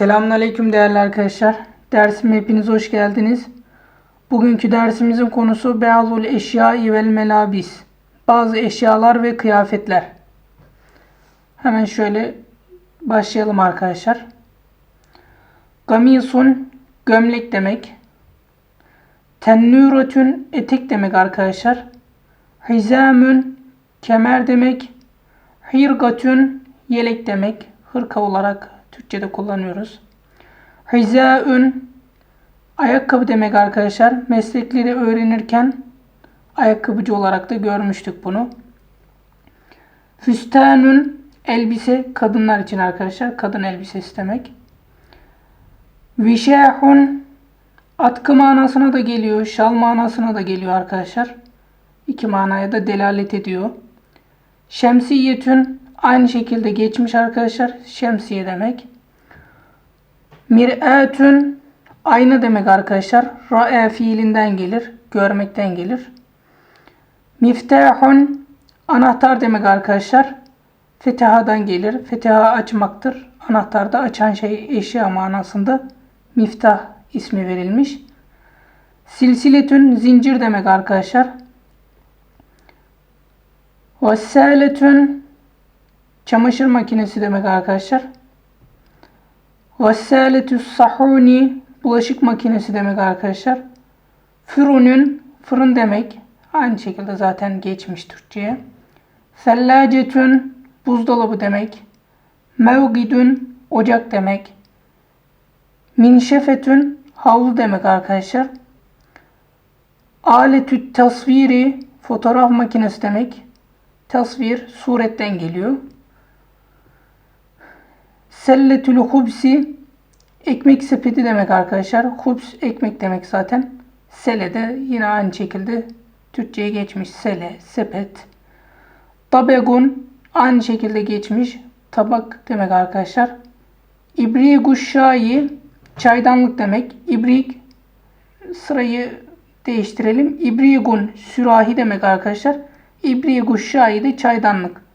Selamünaleyküm değerli arkadaşlar. Dersime hepiniz hoş geldiniz. Bugünkü dersimizin konusu Be'alul eşyai vel melabis. Bazı eşyalar ve kıyafetler. Hemen şöyle başlayalım arkadaşlar. Gamisun gömlek demek. Tennürotün etek demek arkadaşlar. Hizamün kemer demek. Hirgatün yelek demek. Hırka olarak Türkçe'de kullanıyoruz. Hizaün ayakkabı demek arkadaşlar. Meslekleri öğrenirken ayakkabıcı olarak da görmüştük bunu. Füstanün elbise kadınlar için arkadaşlar. Kadın elbisesi demek. Vişahun atkı manasına da geliyor. Şal manasına da geliyor arkadaşlar. İki manaya da delalet ediyor. Şemsiyetün aynı şekilde geçmiş arkadaşlar. Şemsiye demek. Mir'atün ayna demek arkadaşlar. Ra'e fiilinden gelir. Görmekten gelir. Miftahun anahtar demek arkadaşlar. Fetihadan gelir. Fetiha açmaktır. Anahtar da açan şey eşya manasında miftah ismi verilmiş. Silsiletün zincir demek arkadaşlar. Vessaletün çamaşır makinesi demek arkadaşlar. Vessaletü sahuni bulaşık makinesi demek arkadaşlar. Fırunün fırın demek. Aynı şekilde zaten geçmiş Türkçe'ye. Fellacetün buzdolabı demek. Mevgidün ocak demek. Minşefetün havlu demek arkadaşlar. Aletü tasviri fotoğraf makinesi demek. Tasvir suretten geliyor. Selletül hubsi ekmek sepeti demek arkadaşlar. Hubs ekmek demek zaten. Sele de yine aynı şekilde Türkçe'ye geçmiş. Sele, sepet. Tabegun aynı şekilde geçmiş. Tabak demek arkadaşlar. İbrigu şayi çaydanlık demek. İbrik sırayı değiştirelim. İbrigun sürahi demek arkadaşlar. İbrigu şayi de çaydanlık.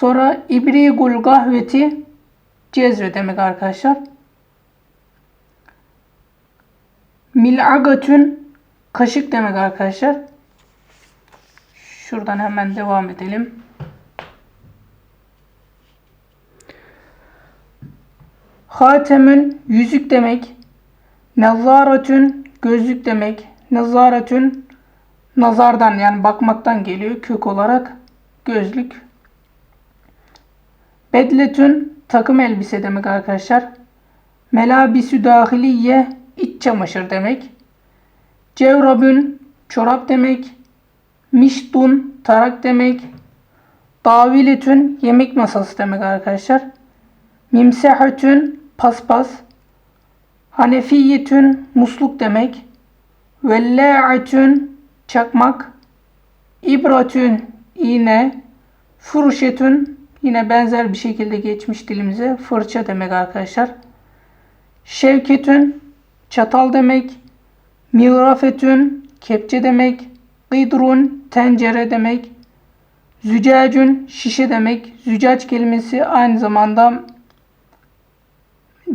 Sonra ibrigul gahveti cezve demek arkadaşlar. Mil'agatün kaşık demek arkadaşlar. Şuradan hemen devam edelim. Hatemün yüzük demek. Nazaratün gözlük demek. Nazaratün nazardan yani bakmaktan geliyor kök olarak gözlük. Bedletün takım elbise demek arkadaşlar. Melabisü dahiliye iç çamaşır demek. Cevrabün çorap demek. Miştun tarak demek. Daviletün yemek masası demek arkadaşlar. Mimsehatün paspas. Hanefiyetün musluk demek. Vella'atün çakmak. İbratün iğne. Furuşetün Yine benzer bir şekilde geçmiş dilimize fırça demek arkadaşlar. Şevketün çatal demek. Milrafetün kepçe demek. Gıdrun tencere demek. Zücacün şişe demek. Zücac kelimesi aynı zamanda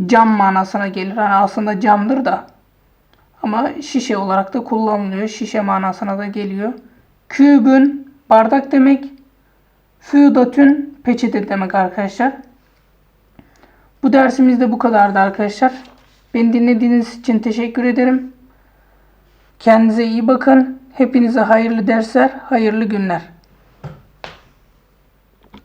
cam manasına gelir. Yani aslında camdır da. Ama şişe olarak da kullanılıyor. Şişe manasına da geliyor. Kübün bardak demek. Füdatün peçete demek arkadaşlar. Bu dersimiz de bu kadardı arkadaşlar. Beni dinlediğiniz için teşekkür ederim. Kendinize iyi bakın. Hepinize hayırlı dersler, hayırlı günler.